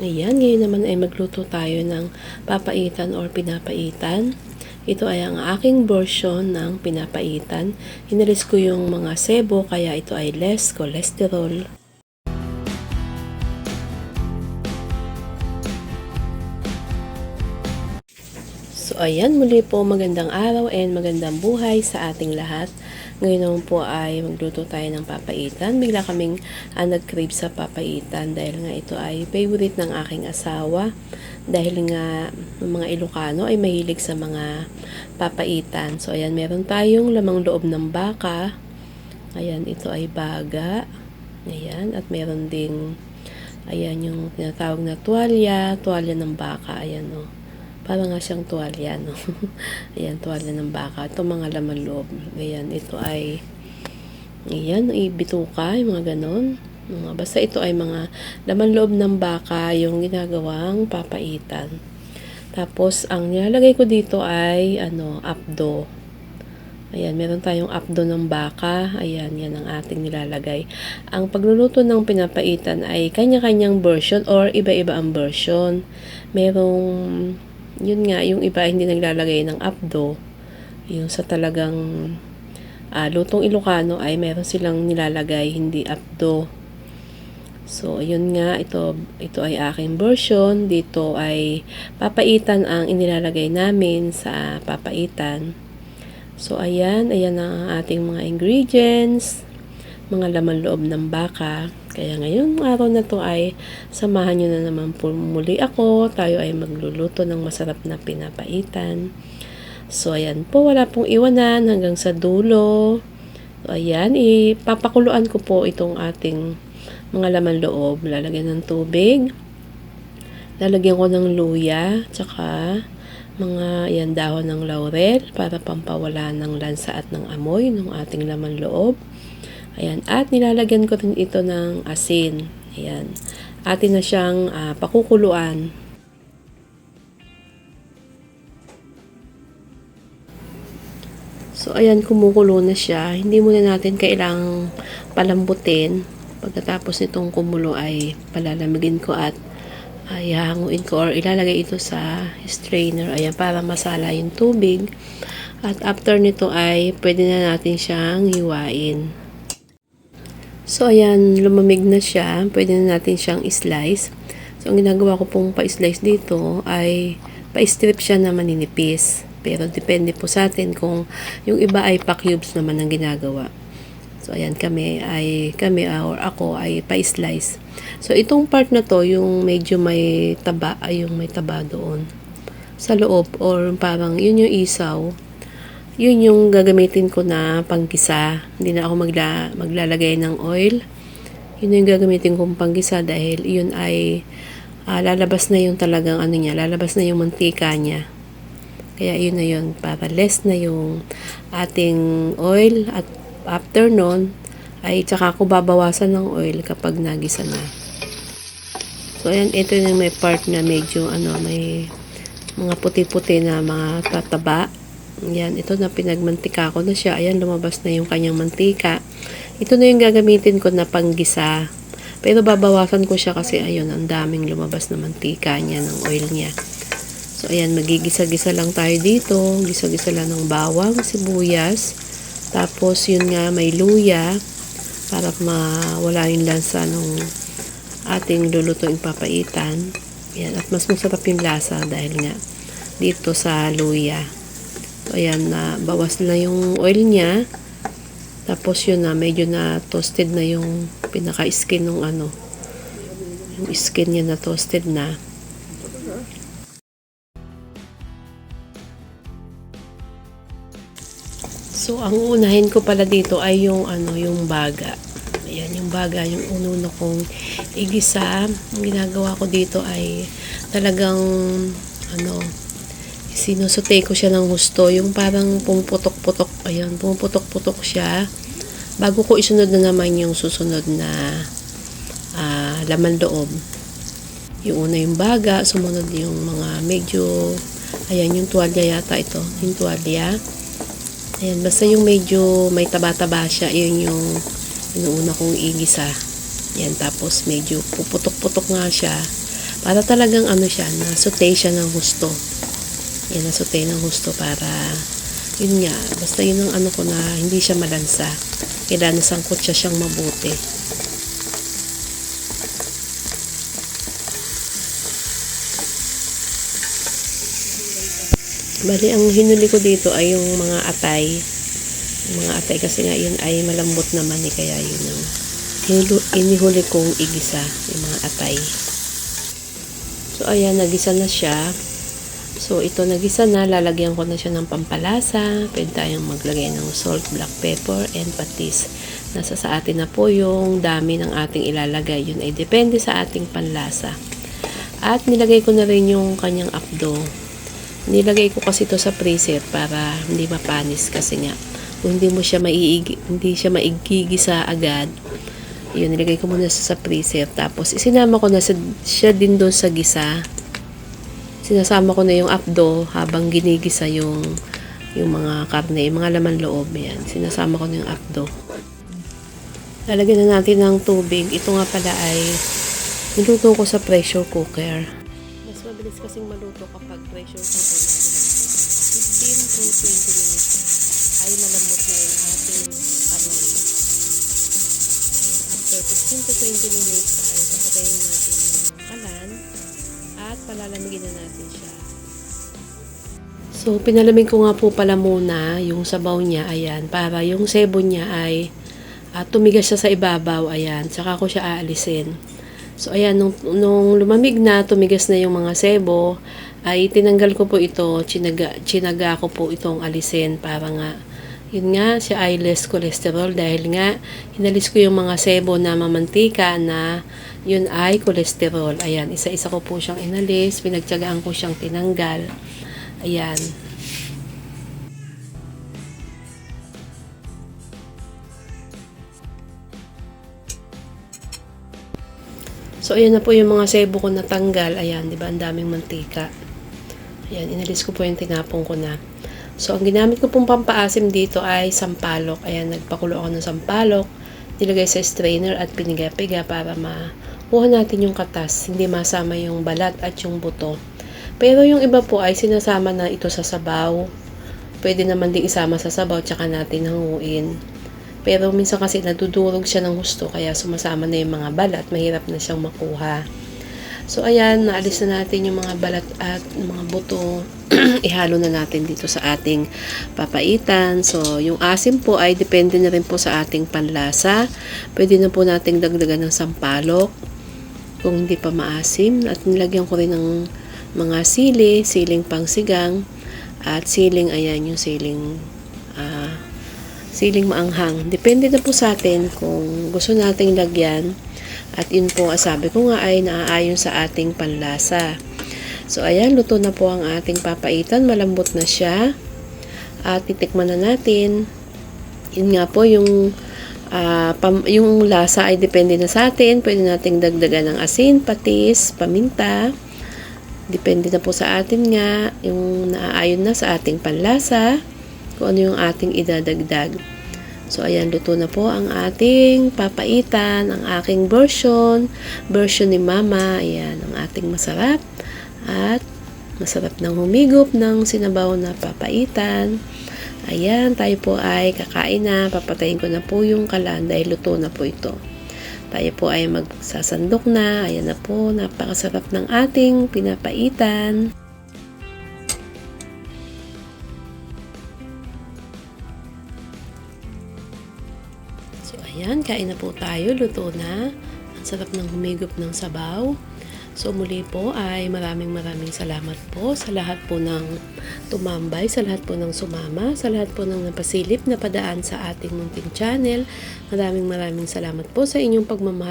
Ayan, ngayon naman ay magluto tayo ng papaitan or pinapaitan. Ito ay ang aking version ng pinapaitan. Hinalis ko yung mga sebo kaya ito ay less cholesterol. So ayan, muli po magandang araw and magandang buhay sa ating lahat. Ngayon naman po ay magluto tayo ng papaitan. Bigla kaming ah, nag-crave sa papaitan dahil nga ito ay favorite ng aking asawa. Dahil nga ng mga Ilocano ay mahilig sa mga papaitan. So ayan, meron tayong lamang loob ng baka. Ayan, ito ay baga. Ayan, at meron ding ayan yung tinatawag na tuwalya, tuwalya ng baka. Ayan o. Para nga siyang tuwalya, no? Ayan, tuwalya ng baka. Ito mga laman loob. Ayan, ito ay, ayan, ibituka, yung mga ganon. Mga, basta ito ay mga laman loob ng baka, yung ginagawang papaitan. Tapos, ang nilalagay ko dito ay, ano, apdo. Ayan, meron tayong apdo ng baka. Ayan, yan ang ating nilalagay. Ang pagluluto ng pinapaitan ay kanya-kanyang version or iba-iba ang version. Merong yun nga, yung iba hindi naglalagay ng abdo. Yung sa talagang ah, lutong Ilocano ay meron silang nilalagay, hindi abdo. So, yun nga, ito, ito ay aking version. Dito ay papaitan ang inilalagay namin sa papaitan. So, ayan, ayan ang ating mga ingredients, mga laman loob ng baka. Kaya ngayon araw na to ay samahan nyo na naman po muli ako. Tayo ay magluluto ng masarap na pinapaitan. So, ayan po, wala pong iwanan hanggang sa dulo. So, ayan, ipapakuluan ko po itong ating mga laman loob. Lalagyan ng tubig. Lalagyan ko ng luya, tsaka mga yan dahon ng laurel para pampawala ng lansa at ng amoy ng ating laman loob. Ayan, at nilalagyan ko rin ito ng asin. Ayan. Atin na siyang ah, pakukuluan. So, ayan, kumukulo na siya. Hindi muna natin kailangang palambutin. Pagkatapos nitong kumulo ay palalamigin ko at ay hanguin ko or ilalagay ito sa strainer. Ayan, para masala yung tubig. At after nito ay pwede na natin siyang hiwain. So, ayan, lumamig na siya. Pwede na natin siyang slice. So, ang ginagawa ko pong pa-slice dito ay pa-strip siya na maninipis. Pero depende po sa atin kung yung iba ay pa-cubes naman ang ginagawa. So, ayan, kami ay, kami ah, or ako ay pa-slice. So, itong part na to, yung medyo may taba, ay yung may taba doon sa loob or parang yun yung isaw yun yung gagamitin ko na panggisa. Hindi na ako magla, maglalagay ng oil. Yun yung gagamitin kong panggisa dahil yun ay ah, lalabas na yung talagang ano niya, lalabas na yung mantika niya. Kaya yun na yun, para less na yung ating oil at after nun, ay tsaka ako babawasan ng oil kapag nagisa na. So, ayan, ito yung may part na medyo, ano, may mga puti-puti na mga tataba. Yan, ito na pinagmantika ko na siya. Ayan, lumabas na yung kanyang mantika. Ito na yung gagamitin ko na panggisa. Pero babawasan ko siya kasi ayun, ang daming lumabas na mantika niya, ng oil niya. So, ayan, magigisa-gisa lang tayo dito. Gisa-gisa lang ng bawang, sibuyas. Tapos, yun nga, may luya para mawala yung lansa ng ating lulutuing papaitan. Ayan, at mas masarap yung lasa dahil nga dito sa luya. So, ayan na, bawas na yung oil niya. Tapos yun na, medyo na toasted na yung pinaka-skin ng ano. Yung skin niya na toasted na. So, ang unahin ko pala dito ay yung ano, yung baga. Ayan, yung baga, yung ununa kong igisa. Ang ginagawa ko dito ay talagang ano, sinusute ko siya ng gusto. Yung parang pumuputok-putok. Ayan, pumuputok-putok siya. Bago ko isunod na naman yung susunod na ah, laman loob. Yung una yung baga, sumunod yung mga medyo, ayan, yung tuwalya yata ito. Yung tuwalya. Ayan, basta yung medyo may taba-taba siya, yun yung inuuna kong igisa. Yan, tapos medyo puputok-putok nga siya Para talagang ano siya, na-saute siya ng gusto. Yan, na-saute ng gusto para, yun nga, basta yun ang ano ko na hindi siya malansa. Kailangan sangkot siya siyang mabuti. Bali, ang hinuli ko dito ay yung mga atay. Yung mga atay kasi nga yun ay malambot naman eh, kaya yun ang inihuli kong igisa, yung mga atay. So, ayan, nagisa na siya. So, ito nagisa na, lalagyan ko na siya ng pampalasa. Pwede tayong maglagay ng salt, black pepper, and patis. Nasa sa atin na po yung dami ng ating ilalagay. Yun ay depende sa ating panlasa. At nilagay ko na rin yung kanyang apdo. Nilagay ko kasi ito sa freezer para hindi mapanis kasi nga kung hindi mo siya maiigi, hindi siya maigigisa agad. Yun, nilagay ko muna sa, sa freezer. Tapos, isinama ko na sa, siya din doon sa gisa. Sinasama ko na yung apdo habang ginigisa yung yung mga karne, yung mga laman loob. Yan. Sinasama ko na yung apdo. Lalagyan na natin ng tubig. Ito nga pala ay niluto ko sa pressure cooker. Mas mabilis kasing maluto kapag pressure cooker lagi natin. 15 to 20 minutes ay malambot na yung ating karne. After 15 to 20 minutes ay papatayin natin palalamigin na natin siya. So, pinalamig ko nga po pala muna yung sabaw niya, ayan, para yung sebo niya ay at tumigas siya sa ibabaw, ayan, saka ko siya aalisin. So, ayan, nung, nung lumamig na, tumigas na yung mga sebo, ay tinanggal ko po ito, chinaga, chinaga ko po itong alisin para nga, yun nga, siya ay less cholesterol dahil nga, hinalis ko yung mga sebo na mamantika na yun ay cholesterol. Ayan, isa-isa ko po siyang inalis, pinagtyagaan ko siyang tinanggal. Ayan. So, ayan na po yung mga sebo ko natanggal. Ayan, di ba? Ang daming mantika. Ayan, inalis ko po yung tinapong ko na. So, ang ginamit ko pong pampaasim dito ay sampalok. Ayan, nagpakulo ako ng sampalok. Nilagay sa strainer at piniga-piga para makuha natin yung katas. Hindi masama yung balat at yung buto. Pero yung iba po ay sinasama na ito sa sabaw. Pwede naman din isama sa sabaw tsaka natin hanguin. Pero minsan kasi nadudurog siya ng gusto kaya sumasama na yung mga balat. Mahirap na siyang makuha. So ayan, naalis na natin yung mga balat at mga buto. Ihalo na natin dito sa ating papaitan. So yung asim po ay depende na rin po sa ating panlasa. Pwede na po nating dagdagan ng sampalok kung hindi pa maasim. At nilagyan ko rin ng mga sili, siling pangsigang at siling ayan yung siling ah siling maanghang. Depende na po sa atin kung gusto nating lagyan. At yun po, ah, sabi ko nga ay naaayon sa ating panlasa. So, ayan, luto na po ang ating papaitan. Malambot na siya. At titikman na natin. Yun nga po, yung, ah, pam- yung lasa ay depende na sa atin. Pwede nating dagdagan ng asin, patis, paminta. Depende na po sa atin nga, yung naaayon na sa ating panlasa kung ano yung ating idadagdag. So, ayan, luto na po ang ating papaitan, ang aking version, version ni Mama. Ayan, ang ating masarap at masarap ng humigop ng sinabaw na papaitan. Ayan, tayo po ay kakain na. Papatayin ko na po yung kalan dahil luto na po ito. Tayo po ay magsasandok na. Ayan na po, napakasarap ng ating pinapaitan. Ayan, kain na po tayo. Luto na. Ang sarap ng humigop ng sabaw. So, muli po ay maraming maraming salamat po sa lahat po ng tumambay, sa lahat po ng sumama, sa lahat po ng napasilip na padaan sa ating munting channel. Maraming maraming salamat po sa inyong pagmamahal